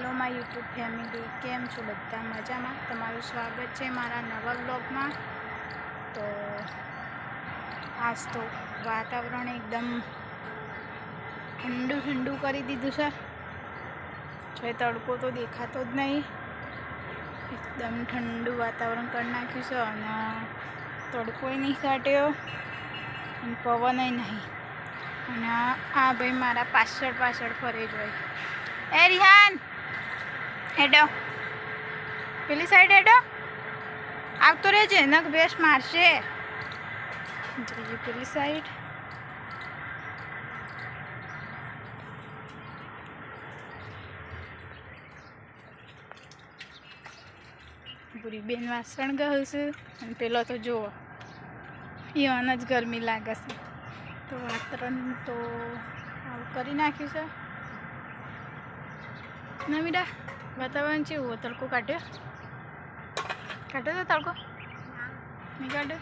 Hello my YouTube family કેમ છો બધા? મજામાં? તમારું સ્વાગત છે મારા નવા બ્લોગમાં તો આજ તો વાતાવરણ એકદમ ઠંડુ ઠંડુ કરી દીધું છે. જો તડકો તો દેખાતો જ નહીં. એકદમ ઠંડુ વાતાવરણ કરી નાખ્યું છે અને તડકોય નહીં કાઢ્યો અને પવનય નહીં. અને આ આ ભાઈ મારા પાછળ પાછળ ફરે જ હોય એ રિહાન! હેડો. પેલી સાઈડ હેડો. આવતો રહેજે, નખ બેસ મારશે. પેલી સાઈડ પૂરી બેન વાસણ ગયું છે અને પેલો તો જુઓ, ઈવાન જ ગરમી લાગે છે. તો વાતરણ તો આવું કરી નાખ્યું છે. ના મીરા. વાતાવરણ છે એવો તડકો કાઢ્યો? કાઢ્યો તો તડકો? નહીં કાઢ્યો?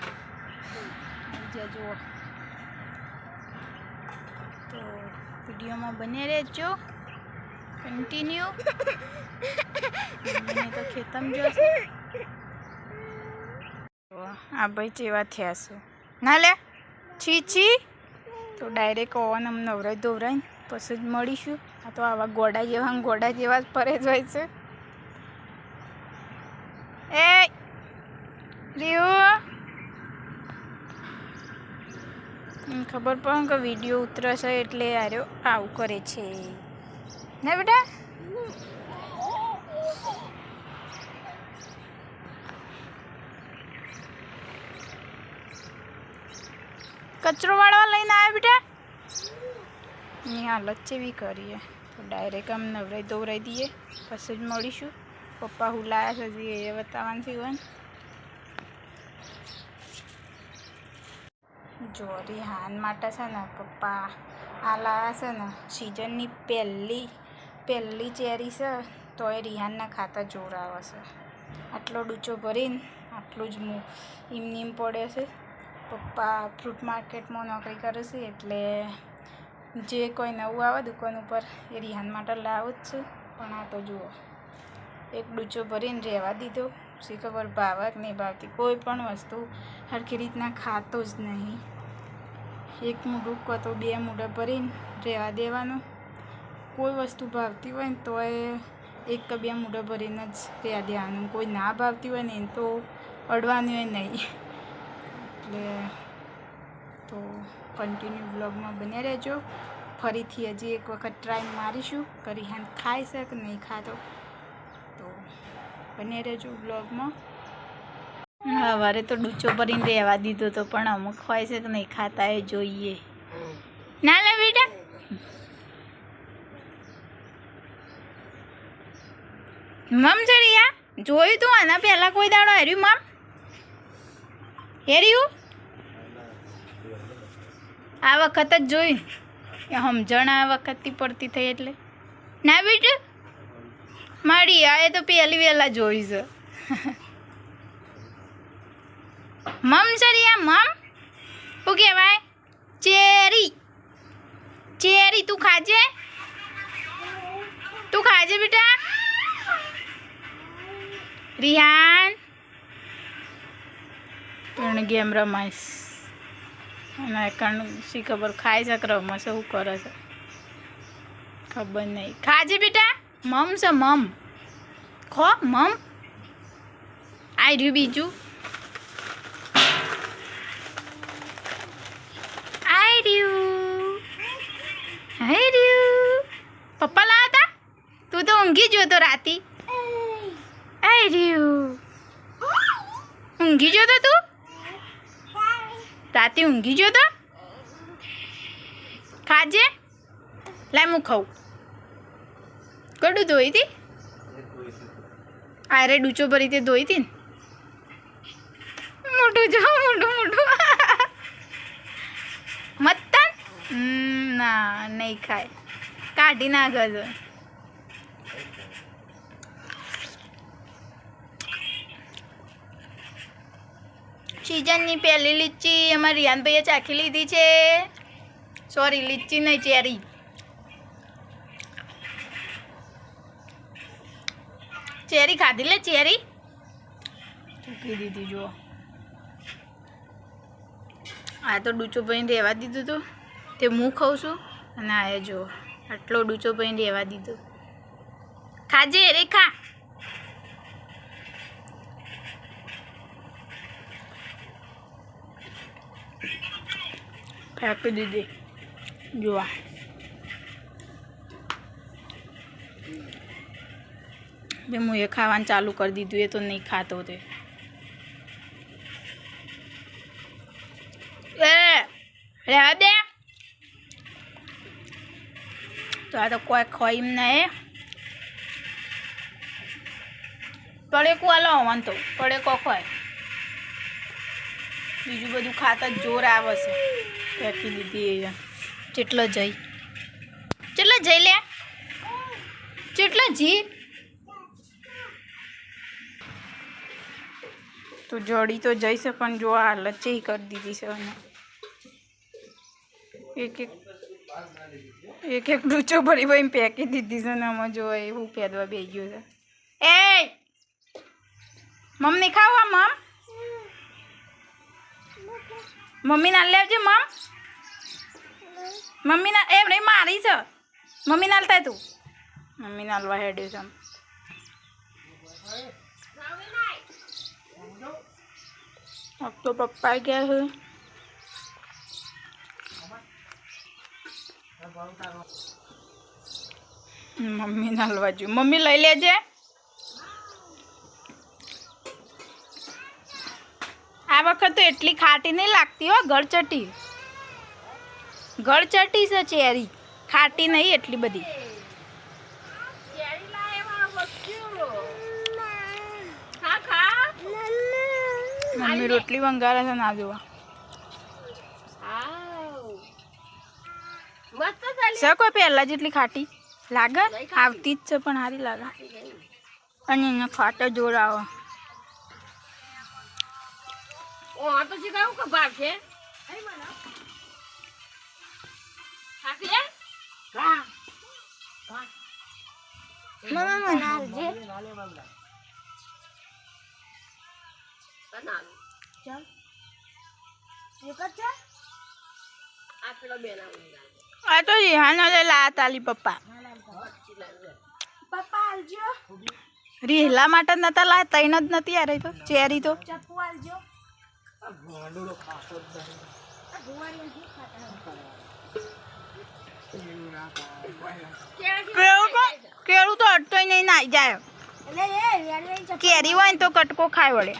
જ્યાં જુઓ. તો વિડીયોમાં બને રહેજો. કન્ટિન્યુ મને તો ખેતમ જોશે. આ ભાઈ ચેવા થયા છે. ના લે. છી છી. તો ડાયરેક્ટ ઓવન અમને નવરાય ધોવરાય પછી જ મળીશું. આ તો આવા ગોડા જેવા ગોડા જેવા જ ફરે જ હોય છે એ રીહુ ખબર પણ કે વીડિયો ઉતરશે એટલે આર્યો આવું કરે છે. ને બેટા? કચરો વાળવા લઈને આવ્યા બેટા? ની હાલત ચેવી કરીએ. તો ડાયરેક્ટ આમ નવરાઈ દોરાઈ દઈએ. પછી જ મળીશું. પપ્પા હું લાયા છે એ બતાવવાનું છે વન જોરી હાન માટે છે ને પપ્પા આ લાયા છે ને સિઝનની પહેલી પહેલી ચેરી છે તો એ રિહાનના ખાતા જોર છે. આટલો ડૂચો ભરીને, આટલું જ એમ પડે છે. પપ્પા ફ્રૂટ માર્કેટમાં નોકરી કરે છે એટલે જે કોઈ નવું આવે દુકાન ઉપર, એ રિહાન માટે લાવું જ છું. પણ આ તો જુઓ, એક ડૂચો ભરીને રહેવા દીધો. શી ખબર ભાવે નહીં ભાવતી કોઈ પણ વસ્તુ સરખી રીતના ખાતો જ નહીં. એક મૂઢું કો તો બે મૂઢા ભરીને રહેવા દેવાનું. કોઈ વસ્તુ ભાવતી હોય ને તો એ એક કે બે મૂઢા ભરીને જ રહેવા દેવાનું. કોઈ ના ભાવતી હોય ને એને તો અડવાનું હોય નહીં. એટલે તો કન્ટિન્યુ બ્લોગમાં બને રહેજો. ફરીથી હજી એક વખત ટ્રાય મારીશું. કરી હેન ખાઈ શક, નહીં ખાતો. બને રહેજો બ્લોગમાં સવારે તો ડૂચો ભરીને રહેવા દીધો તો પણ અમુક હોય છે કે નહીં ખાતા એ જોઈએ. ના લે બેટા. મમ જરિયા, જોયું તું આના પહેલાં કોઈ દાડો હેર્યું, મમ? હેર્યું? આ વખત જ જોયું. સમજણ આ વખતથી પડતી થઈ એટલે. ના, બેટ. મારી, આ તો પહેલી વહેલા જોઈ છે. મમ સરિયા મમ. શું કહેવાય? ચેરી. ચેરી, તું ખાજે? તું ખાજે બેટા? રિહાન. પણ ગેમ રમાઈશ. અને કણ શી ખબર ખાય છે કે રમશે શું કરે છે? ખબર નહીં. ખાજે બેટા? મમ છે મમ. ખો, મમ. આઈ રહ્યું બીજું. આઈ રહ્યું. આઈ રહ્યું. પપ્પા લાવ્યા હતા તું તો ઊંઘી ગયો તો રાતી. આઈ રહ્યું. ઊંઘી ગયો તો તું? રાતે ઊંઘી ગયો તો? ખાજે. લાય હું ખાઉં. કડું ધોઈ હતી આરે ડૂચો ભરી તે ધોઈ હતી ને? મોટું જો મોટું મોટું. મત્તન? ના, નહીં ખાય. કાઢી નાખે છે. સિઝનની પહેલી લીચી અમારી રિયાનભાઈએ ચાખી લીધી છે. સોરી, લીચી નહીં, ચેરી. ચેરી ખાધી લે, ચેરી. ચૂકી દીધી, જુઓ. આ તો ડૂચો ભાઈ રહેવા દીધું હતું તે હું ખાઉં છું? અને આ જુઓ, આટલો ડૂચો ભાઈ રહેવા દીધું. ખાજે રે ખા ફેંકી દીધી. જોવા બે હું એ ખાવાનું ચાલુ કરી દીધું, એ તો નહીં ખાતો તે. રહેવા દે. તો આ તો કોઈ ખોઈ નહીં. પડેકો આલો આવવાનું તો પડેકો ખોય બીજું બધું ખાતા જોર આવે છે. ફેંકી દીધી એ ચેટલો જઈ. ચેટલો જઈ લે? ચેટલો જી? તો જડી તો જઈશ, પણ જો આ લચ્છી કરી દીધી છે અને એક એક એક એક ડૂચો ભરી ભાઈ પેકી દીધી છે ને આમાં જો એવું પેદવા બે ગયું છે. એ! મમ્મી ખાવા મમ. મમ્મી ના લેવજે મમ. મમ્મી ના એમ નહીં મારી છે. મમ્મી ના લતા તું. મમ્મી ના લવા હેડ્યું છે. अब तो पप्पा ગયા છે મમ્મી ના હલવા જો મમ્મી લઈ લેજે આ વખત તો એટલી ખાટી નહીં લાગતી હો ગળચટી ગળચટી છે ચેરી ખાટી નહીં એટલી બધી મમ્મી રોટલી વંગારે છે ના જોવા શકો પહેલા જેટલી ખાટી લાગે આવતી જ છે પણ સારી લાગે અને એને ખાટા આ તો રિહાના લે લા તાલી પપ્પા. રીહલા માટે નતા લા તૈન જ નથી યાર રહી તો ચેરી તો. કેળું તો કેળું તો અટતોય નહીં નાઈ જાય. કેરી હોય ને તો કટકો ખાય વળે.